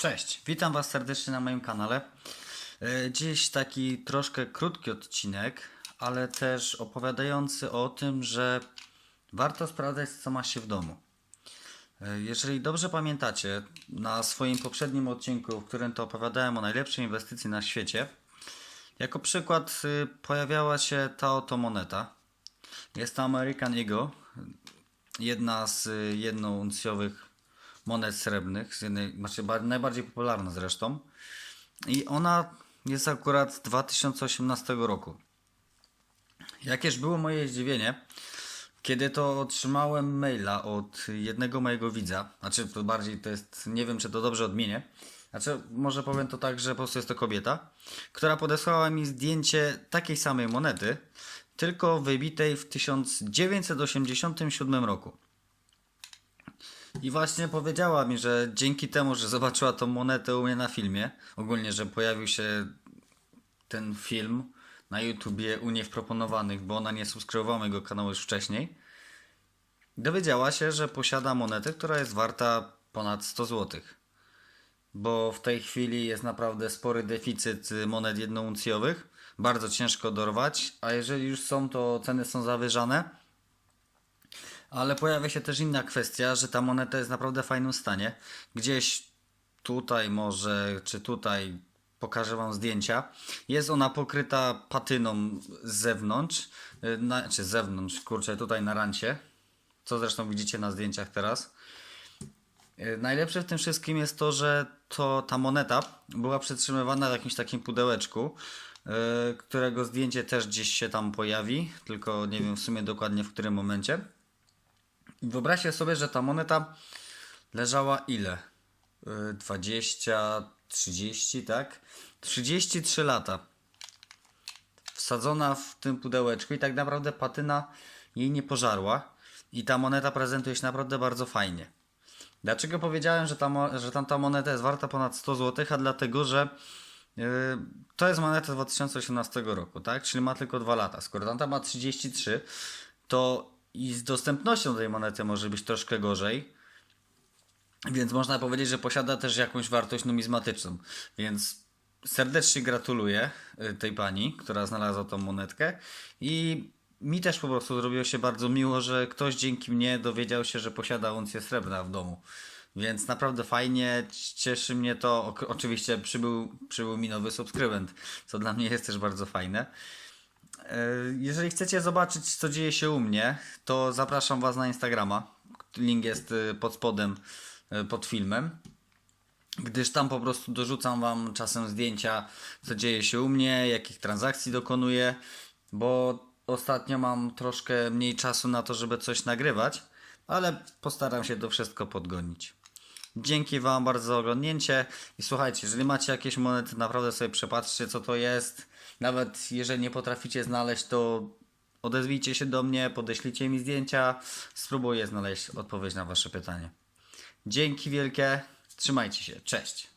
Cześć, witam Was serdecznie na moim kanale. E, Dziś taki troszkę krótki odcinek, ale też opowiadający o tym, że warto sprawdzać, co ma się w domu. E, Jeżeli dobrze pamiętacie, na swoim poprzednim odcinku, w którym to opowiadałem o najlepszej inwestycji na świecie, jako przykład y, pojawiała się ta oto moneta. Jest to American Eagle, jedna z y, jednouncjowych monet srebrnych, z jednej, znaczy ba- najbardziej popularna zresztą. I ona jest akurat z 2018 roku. Jakież było moje zdziwienie, kiedy to otrzymałem maila od jednego mojego widza, znaczy to bardziej to jest, nie wiem czy to dobrze odmienię, znaczy może powiem to tak, że po prostu jest to kobieta, która podesłała mi zdjęcie takiej samej monety, tylko wybitej w 1987 roku. I właśnie powiedziała mi, że dzięki temu, że zobaczyła tą monetę u mnie na filmie, ogólnie, że pojawił się ten film na YouTubie u niej w proponowanych, bo ona nie subskrybowała mojego kanału już wcześniej, dowiedziała się, że posiada monetę, która jest warta ponad 100 zł. Bo w tej chwili jest naprawdę spory deficyt monet jednouncjowych, bardzo ciężko dorwać, a jeżeli już są, to ceny są zawyżane. Ale pojawia się też inna kwestia, że ta moneta jest naprawdę w fajnym stanie. Gdzieś tutaj może, czy tutaj pokażę Wam zdjęcia. Jest ona pokryta patyną z zewnątrz, y, na, czy z zewnątrz, kurczę, tutaj na rancie. Co zresztą widzicie na zdjęciach teraz. Y, Najlepsze w tym wszystkim jest to, że to, ta moneta była przetrzymywana w jakimś takim pudełeczku, y, którego zdjęcie też gdzieś się tam pojawi, tylko nie wiem w sumie dokładnie w którym momencie. Wyobraźcie sobie, że ta moneta leżała ile? Y, 20, 30, tak? 33 lata. Wsadzona w tym pudełeczku i tak naprawdę patyna jej nie pożarła. I ta moneta prezentuje się naprawdę bardzo fajnie. Dlaczego powiedziałem, że, ta, że tamta moneta jest warta ponad 100 zł? A dlatego, że yy, to jest moneta z 2018 roku, tak? Czyli ma tylko 2 lata. Skoro tamta ma 33, to i z dostępnością tej monety może być troszkę gorzej. Więc można powiedzieć, że posiada też jakąś wartość numizmatyczną. Więc serdecznie gratuluję y, tej pani, która znalazła tą monetkę. I mi też po prostu zrobiło się bardzo miło, że ktoś dzięki mnie dowiedział się, że posiada uncję srebrna w domu. Więc naprawdę fajnie, cieszy mnie to. Oczywiście przybył, przybył mi nowy subskrybent, co dla mnie jest też bardzo fajne. E, Jeżeli chcecie zobaczyć, co dzieje się u mnie, to zapraszam Was na Instagrama. Link jest y, pod spodem, y, pod filmem. Gdyż tam po prostu dorzucam Wam czasem zdjęcia, co dzieje się u mnie, jakich transakcji dokonuję, bo ostatnio mam troszkę mniej czasu na to, żeby coś nagrywać, ale postaram się to wszystko podgonić. Dzięki Wam bardzo za oglądnięcie i słuchajcie, jeżeli macie jakieś monety, naprawdę sobie przepatrzcie co to jest. Nawet jeżeli nie potraficie znaleźć, to odezwijcie się do mnie, podeślijcie mi zdjęcia, spróbuję znaleźć odpowiedź na Wasze pytanie. Dzięki wielkie, trzymajcie się, cześć.